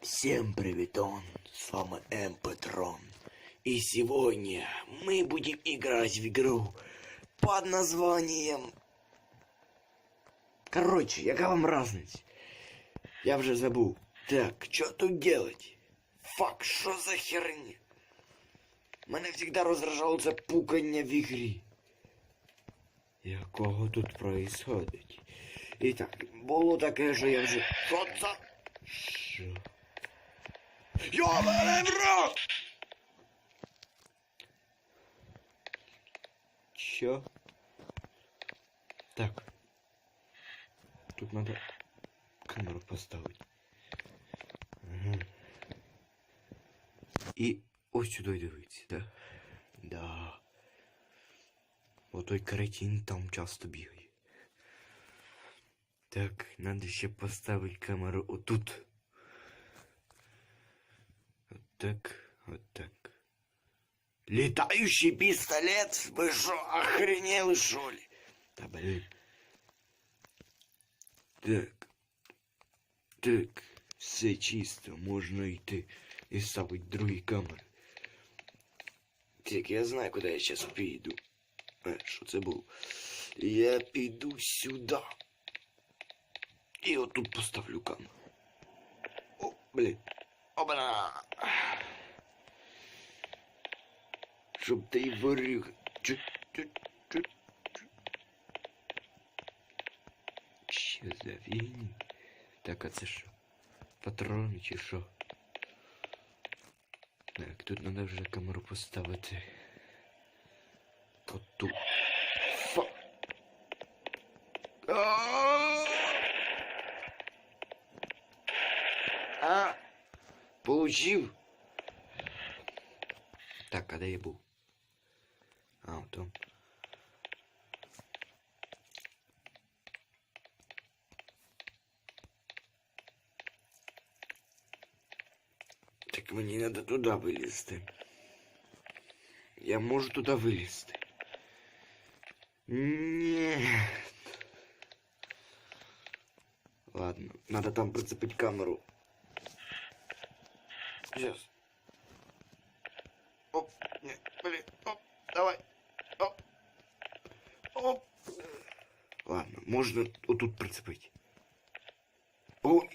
Всем приветон, с вами М. Патрон. И сегодня мы будем играть в игру под названием... Короче, яка вам разница? Я вже забув. Так, що тут делать? Фак, що за херня? Мене завжди роздражало це пукання в ігрі. Якого тут происходить? І так, було таке, що я вже... Що це? Що? Йобаний в рот! Чё? Так. Тут надо камеру поставить. Ага. І ось сюди дивиться, да? Да. Отой каратін там часто бігає. Так, надо ще поставити камеру отут. Вот так, вот так. Летающий пистолет? Вы что, охренели, что ли? Да блин. Так. Так, все чисто, можна йти і ставити другі камери. Так, я знаю, куди я зараз піду. Е, що це було? Я піду сюди. І отут поставлю камеру. О, блін. Опана! Щоб ти ворюг. Чуть, чуть, чуть, чуть. Що за фігня? Так, а це що? Патрони чи що? Так, тут треба вже камеру поставити. Отут. Фа. А! А? Получив? Так, а де я був? А, в том. Так мені треба туди вилізти. Я можу туди вилізти. Ні. Ладно, надо там прицепить камеру. Сейчас. Оп, не, блин, оп, давай. Ладно, можна отут прицепити. Ой,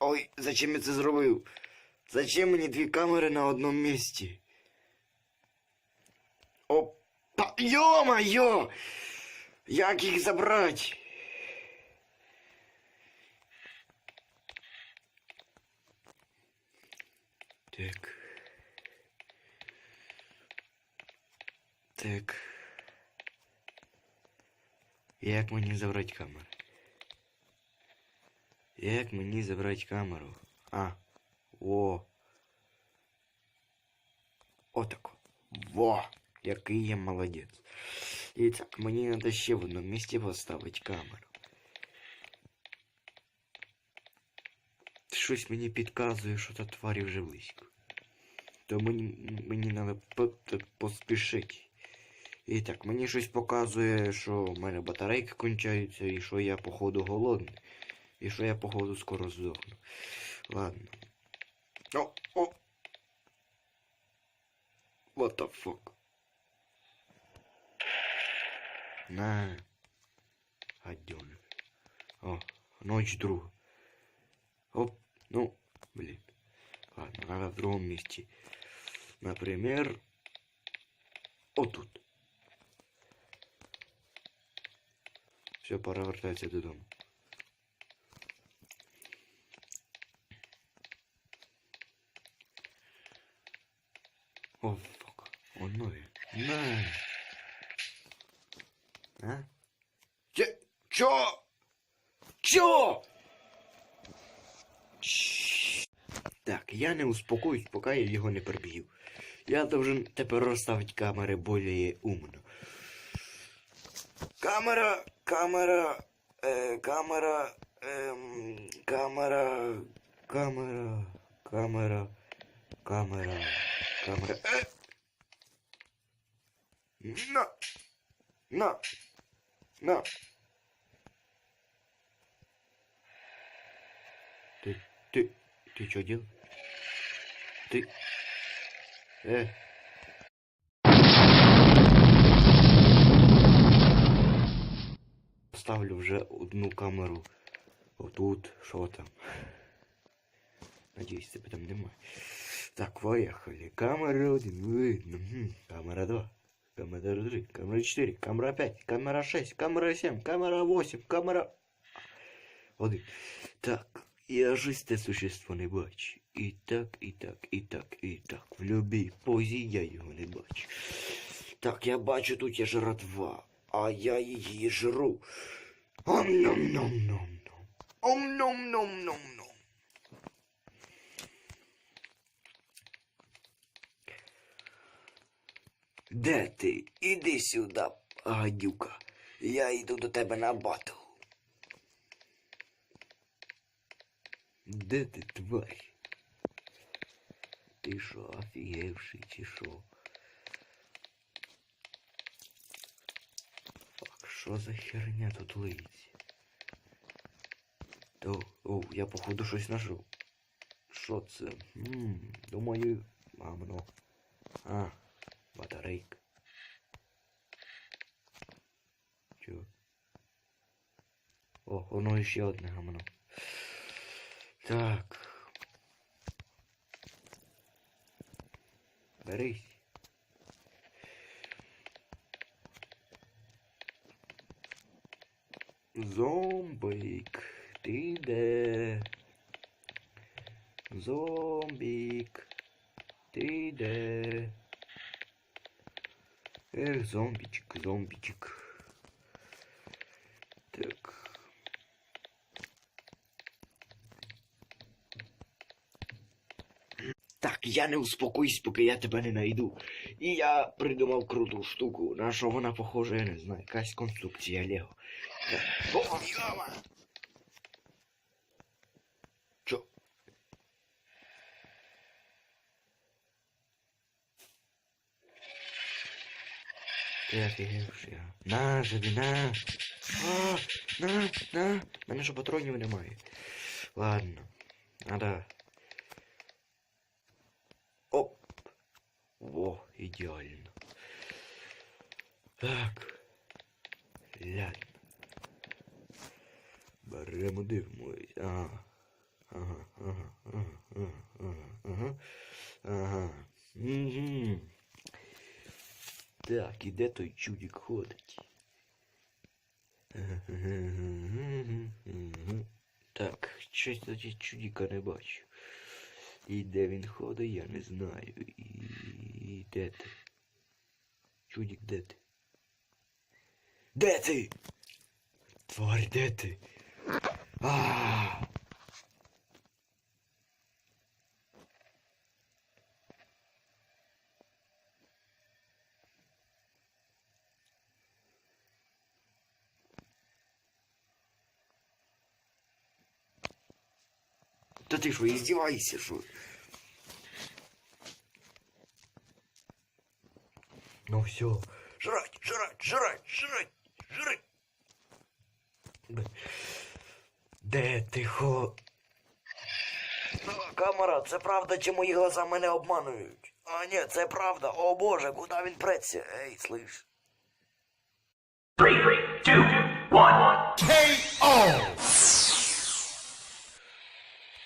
ой, зачем я це зробив? Зачем мені дві камери на одному місці? Опа, йо-моє! Як їх забрати? Так. Так. Як мені забрати камеру? Як мені забрати камеру? А. О. Отако. Во! Який я молодець. І так, мені треба ще в одному місці поставити камеру. Щось мені підказує, що та тварі вже близько. То мені, мені треба по, по- поспішити. І так, мені щось показує, що в мене батарейки кончаються, і що я походу голодний. І що я походу скоро здохну. Ладно. О, о! What the fuck? На. Гаденыш. О, ночь друга. Оп, ну, блин. Ладно, надо в другом месте. Например, вот тут. Все, пора вертатися додому. О, фак. Воно він. На. А? Че? Чо? Чо? Так, я не успокоюсь, поки я його не приб'ю. Я должен тепер розставити камери більш умно. Камера, камера, е, камера, ем, камера, камера, камера, камера, камера. Е! На! На! На! Ты, ты, ты что делал? Ти. Е. Ставлю вже одну камеру отут, що там. Надіюсь, тебе там немає. Так, поехали. Камера 1 видно. Мгм. Камера 2. Камера 3. Камера 4. Камера 5. Камера 6. Камера 7. Камера 8. Камера... Один. Так, я жизнь те существо не бачу. І так, і так, і так, і так. В любій позі я його не бачу. Так, я бачу, тут є жратва, а я її жру. Ом-ном-ном-ном-ном. Ом-ном-ном-ном-ном. Де ти? Іди сюди, гадюка. Я йду до тебе на батл. Де ти, тварь? Ти що, офігевший чи що? Що за херня тут лиється? То, о, я походу знайшов. Що це? Ммм, думаю, мамно. А, батарейка. Чо? О, воно ще одне гамно. Так. Берись. Зомбик, ти де? Зомбик, ти де? Ех, зомбичек, зомбичек. Так. Так, я не успокоюсь, поки я тебе не найду. І я придумав круту штуку. На що вона похожа, я не знаю. Якась конструкція Лего. Так. О, яма! Чо? Ти офігевший, а? На, живі, на! А, на, на! Мене ж патронів немає. Ладно. Надо Оп. Во, ідеально. Так. Ладно. Беремо дивимось. Ага. Ага, ага, ага, ага, ага, ага. Угу. Так, і де той чудик ходить? Так, щось тоді чудика не бачу. І де він ходить, я не знаю. І, і де ти? Чудик, де ти? Де ти? Тварь, де ти? А! Да ты что, издевайся, что? Ну все. Жрать, жрать, жрать, жрать, жрать. Де ти хо? Камера, це правда, чи мої глаза мене обманують? А ні, це правда. О боже, куди він преться? Ей, слиш. Three, two, one.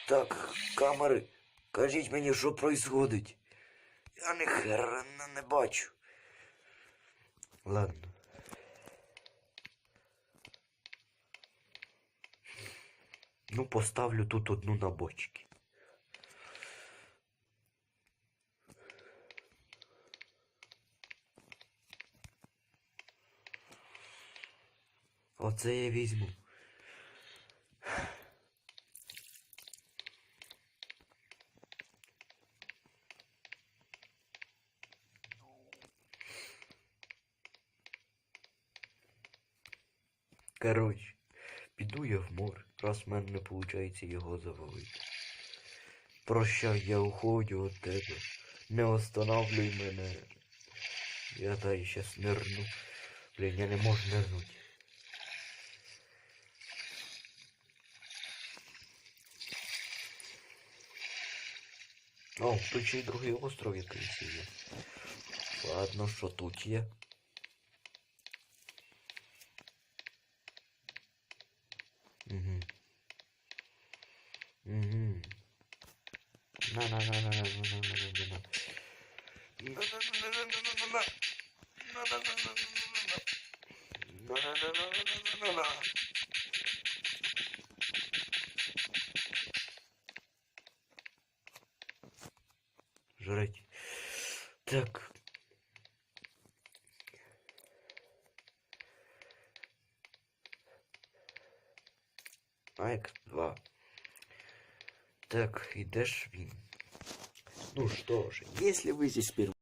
Так, камери, кажіть мені, що происходить. Я ні хрена не бачу. Ладно. Ну, поставлю тут одну на бочки. Оце я візьму. Коротше, піду я в море, раз в мене не виходить його завалити. Прощай, я уходю від тебе. Не останавливай мене. Я дай щас нирну. Блін, я не можу нирнути. О, тут ще й другий остров якийсь є. Ладно, що тут є? Угу. Угу. На на на на на на на на на на. На-на-на-на-на-на-на-на. На-на-на-на-на-на-на. На-на-на-на-на-на-на-на. Жрать. Так. Айк 2. Так, и він? Ну что же, если вы здесь впервые